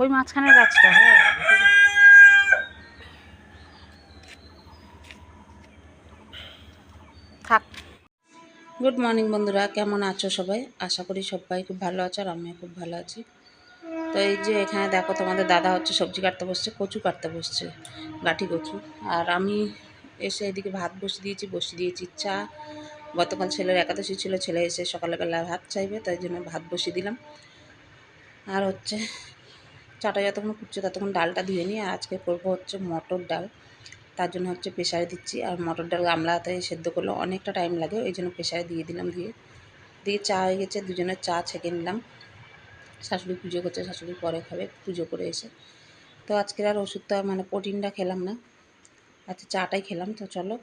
ওই মাঝখানের গাছটা। থাক। গুড মর্নিং বন্ধুরা, কেমন আছো সবাই? আশা করি সবাই খুব ভালো আছো আর আমিও খুব ভালো আছি। তো এই যে এখানে দেখো তোমাদের দাদা হচ্ছে সবজি কাটতে বসছে, কচু কাটতে বসছে, গাঠি কচু। আর আমি এসে এদিকে ভাত বসিয়ে দিয়েছি বসিয়ে দিয়েছি চা। গতকাল ছেলের একাদশী ছিল, ছেলে এসে সকালবেলা ভাত চাইবে, তাই জন্য ভাত বসিয়ে দিলাম। আর হচ্ছে চাটা যতক্ষণ ফুটছে ততক্ষণ ডালটা ধুয়ে নিই আর আজকে করব হচ্ছে মটর ডাল। তার জন্য হচ্ছে প্রেশারে দিচ্ছি আর মটর ডাল গামলাতে সেদ্ধ করলে অনেকটা টাইম লাগে, ওই জন্য প্রেশারে দিয়ে দিলাম ধুয়ে দিয়ে চা হয়ে গেছে দুজনের চা ছেঁকে নিলাম। শাশুড়ি পুজো করছে, শাশুড়ি পরে খাবে, পুজো করে এসে। তো আজকের আর ওষুধটা মানে প্রোটিনটা খেলাম না আচ্ছা চাটাই খেলাম। তো চলো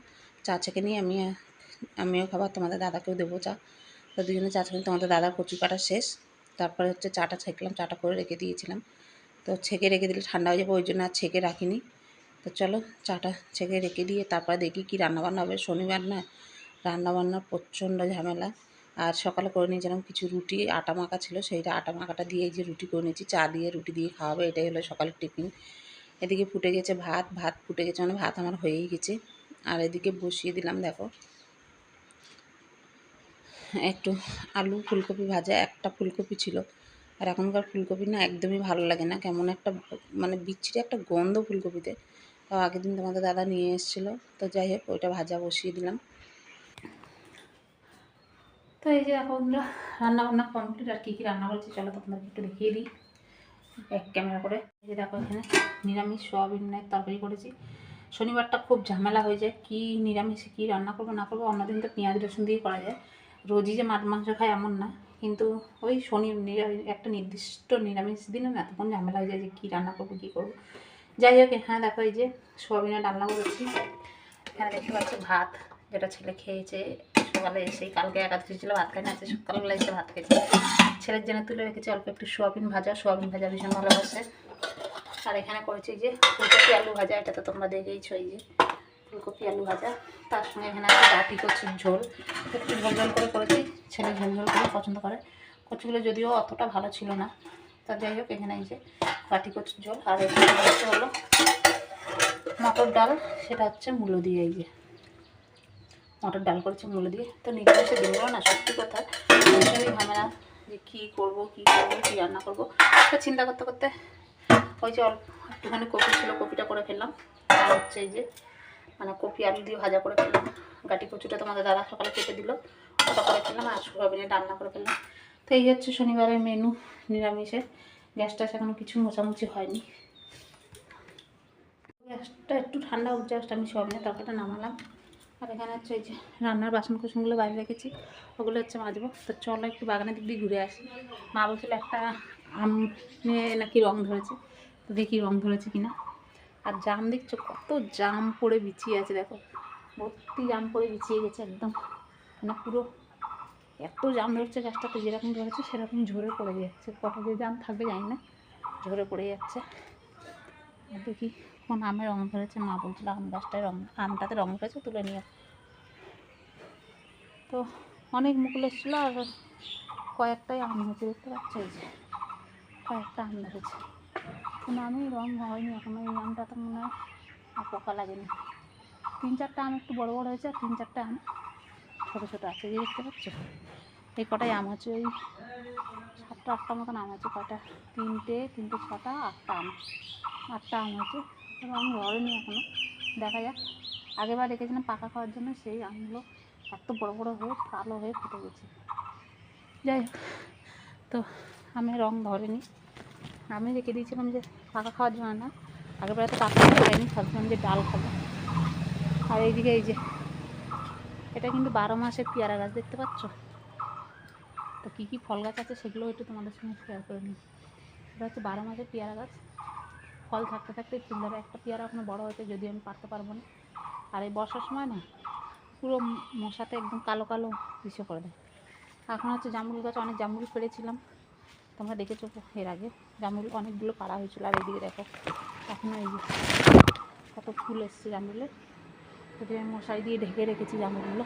চা ছেঁকে নিয়ে আমি, আমিও খাবার তোমাদের দাদাকেও দেবো চা। তো দুজনে চা ছেঁকে তোমাদের দাদার কচু কাটা শেষ। তারপরে হচ্ছে চাটা ছেঁকলাম, চাটা করে রেখে দিয়েছিলাম। তো ছেঁকে রেখে দিলে ঠান্ডা হয়ে যাবে, ওই জন্য আর ছেঁকে রাখিনি। তো চলো চাটা ছেঁকে রেখে দিয়ে তারপরে দেখি কি রান্নাবান্না হবে। শনিবার না রান্নাবান্নার প্রচণ্ড ঝামেলা। আর সকালে করে নিয়েছিলাম কিছু রুটি, আটা মাখা ছিল, সেইটা আটা মাখাটা দিয়ে এই যে রুটি করে নিয়েছি, চা দিয়ে রুটি দিয়ে খাওয়াবে, এটাই হলো সকালের টিফিন। এদিকে ফুটে গেছে ভাত ভাত ফুটে গেছে মানে ভাত আমার হয়েই গেছে। আর এদিকে বসিয়ে দিলাম, দেখো। একটু আলু ফুলকপি ভাজা, একটা ফুলকপি ছিল। আর এখনকার ফুলকপি না একদমই ভালো লাগে না। কেমন একটা মানে বিচ্ছিরি একটা গন্ধ ফুলকপিতে। তো আগের দিন তোমাদের দাদা নিয়ে এসেছিল। তো যাই হোক, ওইটা ভাজা বসিয়ে দিলাম। তো এই যে এখন রান্না বান্না কমপ্লিট। আর কী কী রান্না করেছি চলো তোমাদেরকে একটু দেখিয়ে দিই। এক ক্যামেরা করে। এই যে দেখো এখানে নিরামিষ সোয়াবিনের তরকারি করেছি। শনিবারটা খুব ঝামেলা হয়ে যায়। কী নিরামিষে কী রান্না করব না করব? অন্যদিন তো পেঁয়াজ রসুন দিয়ে করা যায়। রোজই যে মাছ মাংস খায় এমন না। কিন্তু ওই শনি একটা নির্দিষ্ট নিরামিষ দিনে না তখন ঝামেলা হয়ে যায় যে কী রান্না করব, কী করব। যাই হোক হ্যাঁ দেখো এই যে সোয়াবিনের রান্না করেছি। এখানে দেখতে পাচ্ছি ভাত, যেটা ছেলে খেয়েছে সকালে এসেই কালকে একাদশী ছিল, ভাত খাই না, আজকে সকালবেলা এসে ভাত খেয়েছে। ছেলের জন্য তুলে রেখেছি অল্প একটু সোয়াবিন ভাজা সোয়াবিন ভাজা ভীষণ ভালোবাসে। আর এখানে করেছি যে আলু ভাজা, এটা তো তোমরা দেখেইছো এই যে। ফুলকপি, আলু ভাজা, তার সঙ্গে এখানে আছে ডাটি কচুর ঝোল। একটু ঝোল ঝোল করে করেছি, ছেলে ঝোল ঝোল করে পছন্দ করে। কচুগুলো যদিও অতটা ভালো ছিল না, তা যাই হোক, এখানে এই যে বাটি কচুর ঝোল। আর এখানে হলো মটর ডাল, সেটা হচ্ছে মূলো দিয়ে এই যে। মটর ডাল করেছে মূলো দিয়ে। তো নিরামিষে দিনগুলো না, সত্যি কথা। ভীষণই ঝামেলা যে কী করব কী করব, কী রান্না করব তো চিন্তা করতে করতে ওই যে অল্প একটুখানি কপি ছিল, কপিটা করে ফেললাম। আর হচ্ছে এই যে মানে কপি আলু দিয়ে ভাজা করে ফেললাম। গাটি কচুটা তোমাদের দাদা সকালে কেটে দিল। ওটা করে ফেললাম আর সোয়াবিনের রান্না করে ফেললাম। তো এই হচ্ছে শনিবারের মেনু নিরামিষের গ্যাসটা এখনও কিছু মোছামুছি হয়নি। গ্যাসটা একটু ঠান্ডা উঠছে জাস্ট, আমি সোয়াবিনের তরকারিটা নামালাম। আর এখানে হচ্ছে এই যে রান্নার বাসন কুসনগুলো বাইরে রেখেছি, ওগুলো হচ্ছে মাজবো। তো চলো একটু বাগানের দিক দিয়ে ঘুরে আসি। মা বলছিল একটা আম নিয়ে নাকি রং ধরেছে। তো দেখি রং ধরেছে কিনা। আর জাম দেখছ? কত জাম পড়ে বিছিয়ে আছে, দেখো। ভর্তি জাম পড়ে বিছিয়ে গেছে একদম। মানে পুরো এত জাম ধরছে গাছটাতে, যেরকম ধরেছে সেরকম ঝরে পড়ে যাচ্ছে। কত যে জাম থাকবে জানি না, ঝরে পড়ে যাচ্ছে। দেখি কোন আমে রং ধরেছে? মা বলছিল আম গাছটায় রং, আমটাতে রং ধরেছে, তুলে নিও তো অনেক মুকুল এসেছিল আর কয়েকটাই আম হয়েছে, দেখতে পাচ্ছ? কয়েকটা আম ধরেছে। কোনো আমি রং হয়নি এখনও, এই আমটা তো মনে হয় পোকা লাগেনি। তিন চারটা আম একটু বড় বড় হয়েছে, আর তিন চারটা আম ছোটো ছোটো আছে, এই দেখতে পাচ্ছ? এই কটাই আম আছে, ওই সাতটা আটটা মতন আম আছে কটা তিনটে তিনটে, ছটা, আটটা আম। আটটা আম হয়েছে রং ধরেনি এখনও দেখা যাক। আগেবার রেখেছিলাম পাকা খাওয়ার জন্য, সেই আমগুলো এত বড় বড় হয়ে কালো হয়ে ফুটে গেছে। যাই হোক, তো আমি রং ধরেনি। আমি রেখে দিয়েছিলাম যে পাকা খাওয়ার জন্য না। আগেরবার তো পাকা খাইনি ভাবছিলাম যে ডাল খাব। আর এইদিকে এই যে, এটা কিন্তু বারো মাসের পেয়ারা গাছ, দেখতে পাচ্ছ? তো কী কী ফল গাছ আছে সেগুলো একটু তোমাদের সঙ্গে শেয়ার করে নিই। এটা হচ্ছে বারো মাসের পেয়ারা গাছ। ফল থাকতে থাকতে ফুল একটা পেয়ারা এখনও বড় হয়েছে যদি আমি পারতে পারব না। আর এই বর্ষার সময় না, পুরো মশাতে একদম কালো কালো বিষয় করে দেয়। এখন হচ্ছে জামরুল গাছ অনেক জামরুল পেরেছিলাম তোমরা দেখেছ এর আগে জামরুল অনেকগুলো পাড়া হয়েছিল, আর এদিকে দেখো এখনও এই কত ফুল এসছে জামরুলের যদি আমি মশারি দিয়ে ঢেকে রেখেছি জামরুলগুলো।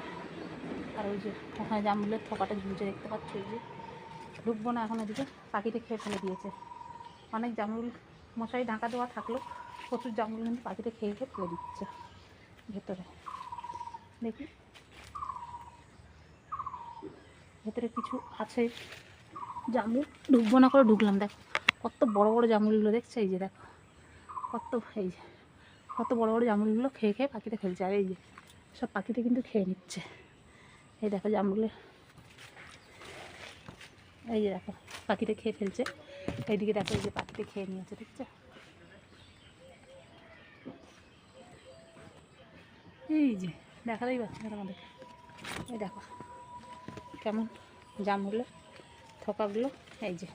আর ওই যে ওখানে জামরুলের থোকাটা ঝুলছে, দেখতে পাচ্ছ ওই যে। ঢুকবো না এখন এদিকে, পাখিতে খেয়ে ফেলে দিয়েছে। অনেক জামরুল, মশারি ঢাকা দেওয়া থাকলেও প্রচুর জামরুল কিন্তু পাখিতে খেয়ে খেয়ে ফেলে দিচ্ছে ভেতরে। দেখি। ভেতরে কিছু আছে জামরুল ঢুকবো না করে ঢুকলাম, দেখো। কত বড় বড় জামরুলগুলো দেখছে? এই যে দেখো। কত, এই যে, কত বড় বড় জামরুলগুলো খেয়ে খেয়ে পাখিতে ফেলছে আর এই যে, সব পাখিতে কিন্তু খেয়ে নিচ্ছে। এই দেখো জামরুলের এই যে দেখো পাখিতে খেয়ে ফেলছে। এইদিকে দেখো, এই যে পাখিতে খেয়ে নিয়েছে, দেখছ? এই যে, দেখাতেই পাচ্ছি না তোমাদের এই দেখো, কেমন জামরুলের থোকাগুলো, এই যে।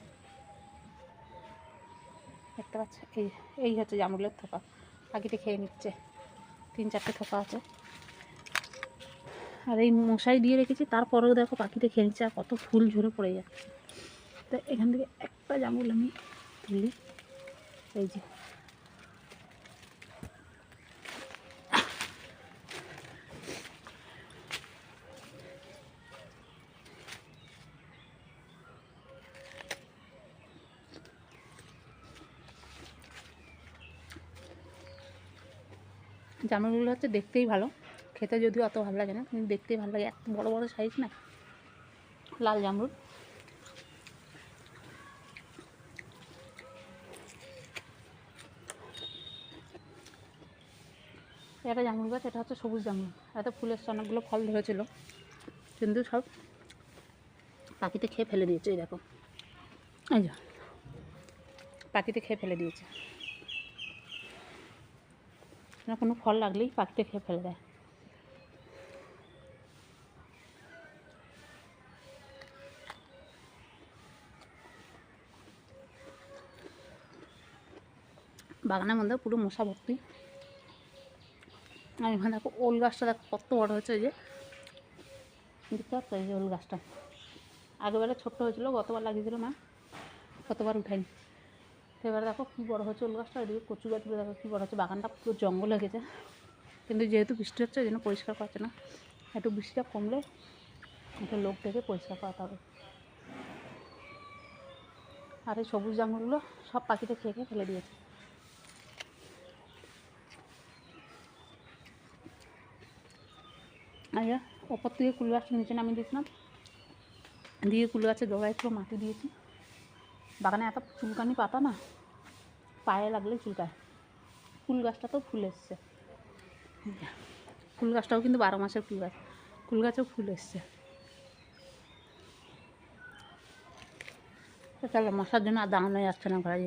দেখতে পাচ্ছ? এই এই হচ্ছে জামুগুলোর থোকা। পাখিতে খেয়ে নিচ্ছে। তিন চারটে থোকা আছে। আর এই মশাই দিয়ে রেখেছি, তারপরেও দেখো পাখিতে খেয়ে নিচ্ছে, আর কত ফুল ঝরে পড়ে যাচ্ছে তো এখান থেকে একটা জামুল আমি তুলি। এই যে। জামরুলগুলো হচ্ছে দেখতেই ভালো। খেতে যদিও অত ভালো লাগে না, কিন্তু দেখতেই ভালো লাগে। এত বড় বড় সাইজ না? লাল জামরুল। এটা জামরুল গাছ, এটা হচ্ছে সবুজ জামরুল। এত ফুলের অনেকগুলো ফল ধরেছিল। কিন্তু সব পাখিতে খেয়ে ফেলে দিয়েছে, এই দেখো। এই যে, পাখিতে খেয়ে ফেলে দিয়েছে। না, কোনো ফল লাগলেই পাখিতে খেয়ে ফেলে দেয়। বাগানের মধ্যে পুরো মশা ভর্তি। আর এখানে দেখো ওল গাছটা, দেখো কত বড় হয়েছে ওই যে। দেখতে পাচ্ছ এই যে ওল গাছটা। আগেবারে ছোট্ট হয়েছিল, গতবার লাগিয়েছিল মা। কতবার উঠাইনি তো এবার দেখো কী বড় হচ্ছে ওল গাছটা ওইদিকে কচু গাছগুলো দেখো কী বড় হচ্ছে বাগানটা পুরো জঙ্গল হয়ে গেছে। কিন্তু যেহেতু বৃষ্টি হচ্ছে ওই জন্য পরিষ্কার করছে না। একটু বৃষ্টিটা কমলে একটা লোক দেখে পরিষ্কার করাতে হবে। আর এই সবুজ জামগুলো সব পাখিতে খেয়ে খেয়ে ফেলে দিয়েছে। আর ওপর থেকে কুল গাছটা নিচে নামিয়ে দিয়েছিলাম। দিয়ে কুল গাছের গোড়ায় পুরো মাটি দিয়েছি। বাগানে এত চুলকানি পাতা না, পায়ে লাগলে চুলকায়। ফুল গাছটা তো ফুল এসছে। ফুল গাছটাও কিন্তু বারো মাসের ফুল গাছ। ফুল গাছেও ফুল এসছে। তাহলে মশার জন্য আর দাঁড়ানো যাচ্ছে না ঘরে